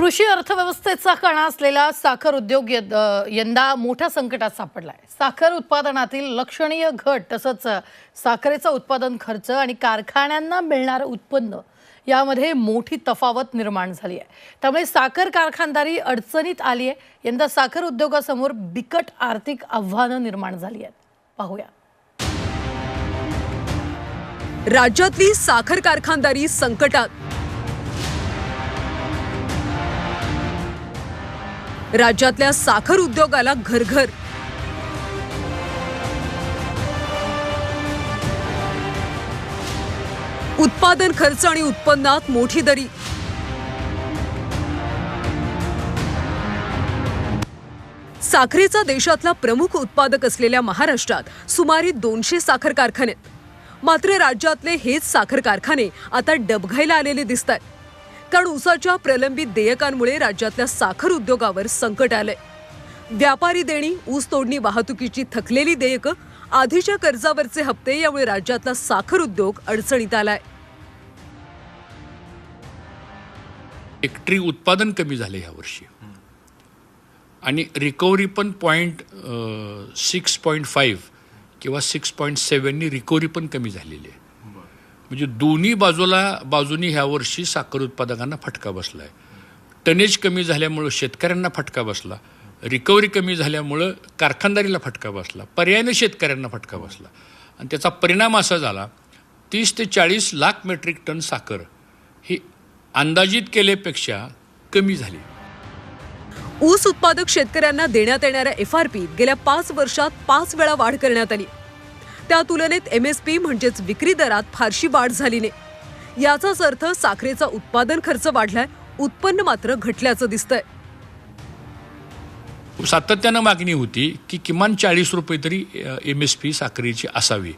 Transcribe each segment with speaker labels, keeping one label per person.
Speaker 1: कृषी अर्थव्यवस्थेचा कणा असलेला साखर उद्योग य- यंदा मोठ्या संकटात सापडलाय. साखर उत्पादनातील लक्षणीय घट तसंच साखरेचा उत्पादन खर्च आणि कारखान्यांना मिळणारं उत्पन्न यामध्ये मोठी तफावत निर्माण झाली आहे. त्यामुळे साखर कारखानदारी अडचणीत आली आहे. यंदा साखर उद्योगासमोर बिकट आर्थिक आव्हानं निर्माण झाली आहेत. पाहूया.
Speaker 2: राज्यातली साखर कारखानदारी संकटात राज्यातल्या साखर उद्योगाला घरघर. उत्पादन खर्च आणि उत्पन्नात मोठी दरी. साखरेचा देशातला प्रमुख उत्पादक असलेल्या महाराष्ट्रात सुमारे दोनशे साखर कारखाने. आहेत. मात्र राज्यातले हेच साखर कारखाने आता डबघाईला आलेले दिसत आहेत कारण उसाच्या प्रलंबित देयकांमुळे राज्यातल्या साखर उद्योगावर संकट आलंय. व्यापारी देणी ऊस तोडणी वाहतुकीची थकलेली देयकं आधीच्या कर्जावरचे हप्ते यामुळे राज्यातला साखर उद्योग अडचणीत आलाय.
Speaker 3: एकट्री उत्पादन कमी झाले ह्या वर्षी. आणि रिकव्हरी पण पॉईंट सिक्स पॉईंट फाईव्ह किंवा सिक्स पॉईंट सेवननी रिकव्हरी पण कमी झालेली आहे. म्हणजे दोन्ही बाजूला बाजूनी ह्या वर्षी साखर उत्पादकांना फटका बसला आहे टनेज कमी झाल्यामुळं शेतकऱ्यांना फटका बसला. रिकव्हरी कमी झाल्यामुळं कारखानदारीला फटका बसला. पर्यायाने शेतकऱ्यांना फटका बसला. आणि त्याचा परिणाम असा झाला तीस ते चाळीस लाख मेट्रिक टन साखर ही अंदाजित केल्यापेक्षा कमी झाली.
Speaker 2: ऊस उत्पादक शेतकऱ्यांना देण्यात येणाऱ्या एफ आर पीत गेल्या पाच वर्षात पाच वेळा वाढ करण्यात आली. त्या तुलनेत एम एस पी म्हणजेच विक्री दरात फारशी वाढ झाली नाही. याचाच अर्थ साखरेचा उत्पादन खर्च वाढलाय उत्पन्न मात्र घटल्याचं दिसतंय.
Speaker 3: सातत्यानं मागणी होती की किमान चाळीस रुपये तरी एम एस पी साखरेची असावी.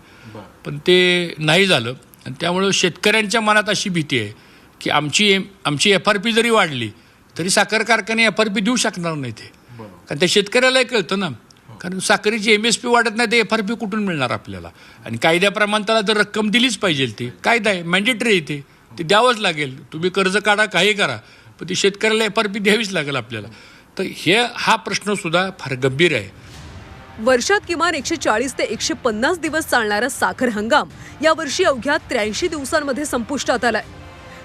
Speaker 3: पण ते नाही झालं. आणि त्यामुळं शेतकऱ्यांच्या मनात अशी भीती आहे की आमची एम आमची एफ आर पी जरी वाढली तरी साखर कारखाने एफ आर पी देऊ शकणार नाही ते कारण त्या शेतकऱ्यालाही कळतं ना. कारण साखरेची एम एस पी वाढत नाही तर एफ आर पी कुठून मिळणार आपल्याला? आणि कायद्याप्रमाणे त्याला तर रक्कम दिलीच पाहिजे ती कायदा आहे मॅन्डेटरी आहे ते ते द्यावंच लागेल. तुम्ही कर्ज काढा काही करा पण ती शेतकऱ्याला एफ आर पी द्यावीच लागेल आपल्याला. तर हे हा प्रश्न सुद्धा फार गंभीर आहे.
Speaker 2: वर्षात किमान एकशे चाळीस ते एकशे पन्नास दिवस चालणारा साखर हंगाम यावर्षी अवघ्या त्र्याऐंशी दिवसांमध्ये संपुष्टात आलाय.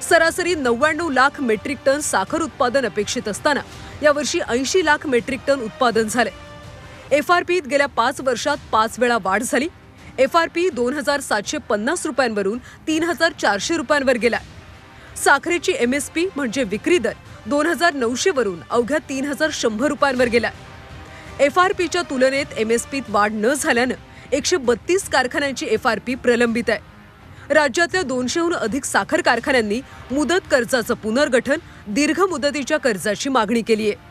Speaker 2: सरासरी नव्याण्णव लाख मेट्रिक टन साखर उत्पादन अपेक्षित असताना यावर्षी ऐंशी लाख मेट्रिक टन उत्पादन झाले एफ आर पीत गेल्या पाच वर्षात पाच वेळा वाढ झाली. एफ आर पी दोन हजार सातशे पन्नास रुपयांवरून तीन हजार चारशे रुपयांवर गेला साखरेची एम एस पी म्हणजे विक्री दर दोन हजार नऊशे वरून अवघ्या तीन हजार शंभर रुपयांवर गेला एफ आर पीच्या तुलनेत एम एस पीत वाढ न झाल्यानं एकशे बत्तीस कारखान्यांची एफ आर पी प्रलंबित आहे. राज्यातल्या दोनशेहून अधिक साखर कारखान्यांनी मुदत कर्जाचं पुनर्गठन दीर्घ मुदतीच्या कर्जाची मागणी केली आहे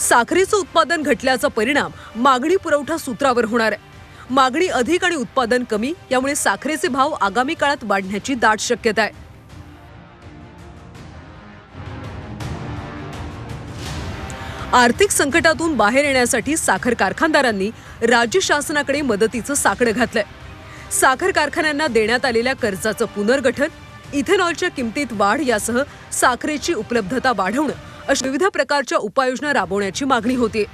Speaker 2: साखरेचं उत्पादन घटल्याचा परिणाम मागणी पुरवठा सूत्रावर होणार आहे. मागणी अधिक आणि उत्पादन कमी यामुळे साखरेचे भाव आगामी काळात वाढण्याची दाट शक्यता आहे. आर्थिक संकटातून बाहेर येण्यासाठी साखर कारखानदारांनी राज्य शासनाकडे मदतीचं साकडं घातलंय. साखर कारखान्यांना देण्यात आलेल्या कर्जाचं पुनर्गठन इथेनॉलच्या किमतीत वाढ यासह साखरेची उपलब्धता वाढवणं अशा विविध प्रकारच्या उपाययोजना राबवण्याची मागणी होती.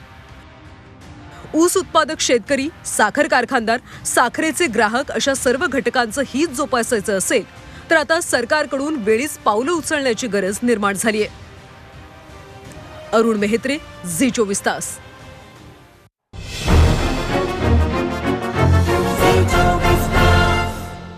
Speaker 2: ऊस उत्पादक शेतकरी साखर कारखानदार साखरेचे ग्राहक अशा सर्व घटकांचं हित जोपासायचं असेल तर आता सरकारकडून वेळीच पावलं उचलण्याची गरज निर्माण झाली आहे अरुण मेहत्रे झी चोवीस तास.